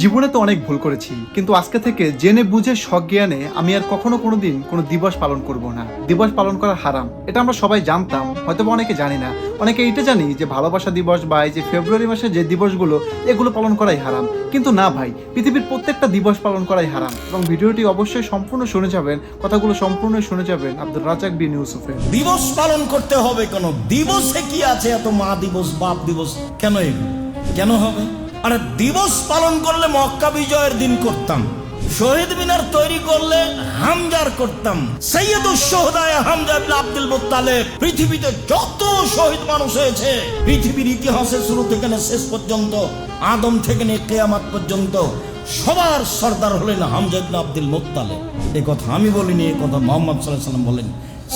জীবনে তো অনেক ভুল করেছি, কিন্তু আজকে থেকে জেনে বুঝে শখ জ্ঞানে আমি আর কখনো কোনো দিন কোনো দিবস পালন করব না। দিবস পালন করা হারাম। এটা আমরা সবাই জানতাম হয়তো অনেকে জানি না। অনেকে এটা জানি যে ভালোবাসা দিবস বা এই যে ফেব্রুয়ারি মাসে যে দিবসগুলো, এগুলো পালন করাই হারাম। কিন্তু না ভাই, পৃথিবীর প্রত্যেকটা দিবস পালন করাই হারাম। এবং ভিডিওটি অবশ্যই সম্পূর্ণ শুনে যাবেন, কথাগুলো সম্পূর্ণ শুনে যাবেন আব্দুল রাজাক বিন ইউসুফের দিবস পালন করতে হবে কেন? দিবসে কি আছে এত মা দিবস, বাপ দিবস? কেন এগুলো? কেন হবে? আরে দিবস পালন করলে মক্কা বিজয়ের দিন করতাম। শহীদ মিনার তৈরি করলে হামজার করতাম। সৈয়দুল সোহদায় হামজা আব্দুল মুত্তালেব পৃথিবীতে যত শহীদ মানুষ হয়েছে, পৃথিবীর ইতিহাসে শুরু থেকে না শেষ পর্যন্ত, আদম থেকে নিয়ে কেয়ামাত পর্যন্ত সবার সর্দার হলেন হামজা ইবনে আব্দুল মুত্তালেব। এ কথা আমি বলিনি, এ কথা মোহাম্মদ সাল্লাহ সাল্লাম বলেন।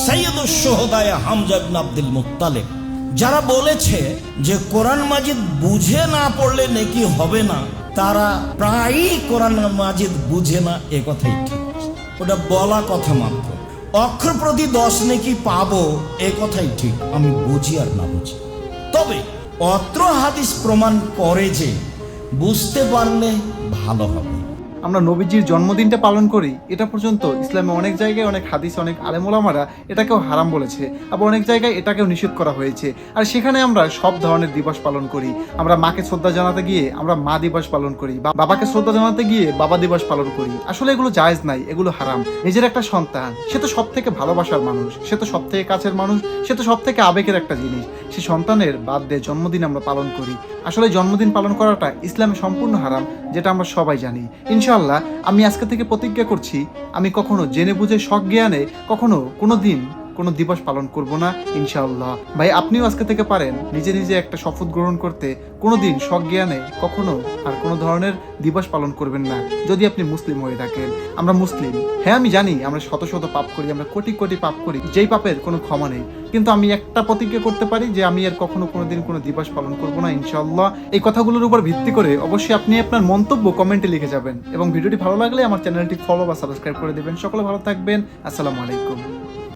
সৈয়দুল সোহদায় হামজা ইবনে আব্দুল মুত্তালেব যারা বলেছে যে কোরআন মাজিদ বুঝে না পড়লে নাকি হবে না, তারা প্রায়ই কোরআন মাজিদ বুঝে না, এ কথাই ঠিক। ওটা বলা কথা মাত্র। অক্ষর প্রতি দশ নাকি পাবো, এ কথাই ঠিক। আমি বুঝি আর না বুঝি। তবে অত্র হাদিস প্রমাণ করে যে বুঝতে পারলে ভালো হবে। আমরা নবীজির জন্মদিনটা পালন করি, এটা পর্যন্ত ইসলামে অনেক জায়গায়, অনেক হাদিস অনেক আলেমোলামারা এটাকেও হারাম বলেছে, আবার অনেক জায়গায় এটাকেও নিষেধ করা হয়েছে। আর সেখানে আমরা সব ধরনের দিবস পালন করি। আমরা মাকে শ্রদ্ধা জানাতে গিয়ে আমরা মা দিবস পালন করি বাবাকে শ্রদ্ধা জানাতে গিয়ে বাবা দিবস পালন করি। আসলে এগুলো জায়েজ নাই, এগুলো হারাম। নিজের একটা সন্তান, সে তো সব থেকে ভালোবাসার মানুষ, সে তো সব থেকে কাছের মানুষ, সে তো সব থেকে আবেগের একটা জিনিস। সে সন্তানের বাদ দিয়ে জন্মদিন আমরা পালন করি। আসলে জন্মদিন পালন করাটা ইসলামে সম্পূর্ণ হারাম, যেটা আমরা সবাই জানি। ইনশাল্লাহ আমি আজকে থেকে প্রতিজ্ঞা করছি, আমি কখনো জেনে বুঝে শখ জ্ঞানে কখনো কোনো দিন কোনো দিবস পালন করব না, ইনশাআল্লাহ। ভাই, আপনিও আজকে থেকে পারেন নিজে নিজে একটা শপথ গ্রহণ করতে। কোনো দিন শখ জ্ঞানে কখনো আর কোনো ধরনের দিবস পালন করবেন না, যদি আপনি মুসলিম হয়ে থাকেন। আমরা মুসলিম। হ্যাঁ আমি জানি আমরা শত শত পাপ করি, আমরা কোটি কোটি পাপ করি, যেই পাপের কোনো ক্ষমা নেই। কিন্তু আমি একটা প্রতিজ্ঞা করতে পারি যে আমি আর কখনো কোনোদিন কোনো দিবস পালন করব না, ইনশাআল্লাহ। এই কথাগুলোর উপর ভিত্তি করে অবশ্যই আপনি আপনার মন্তব্য কমেন্টে লিখে যাবেন। এবং ভিডিওটি ভালো লাগলে আমার চ্যানেলটি ফলো বা সাবস্ক্রাইব করে দেবেন। সকলে ভালো থাকবেন। আসসালামু আলাইকুম।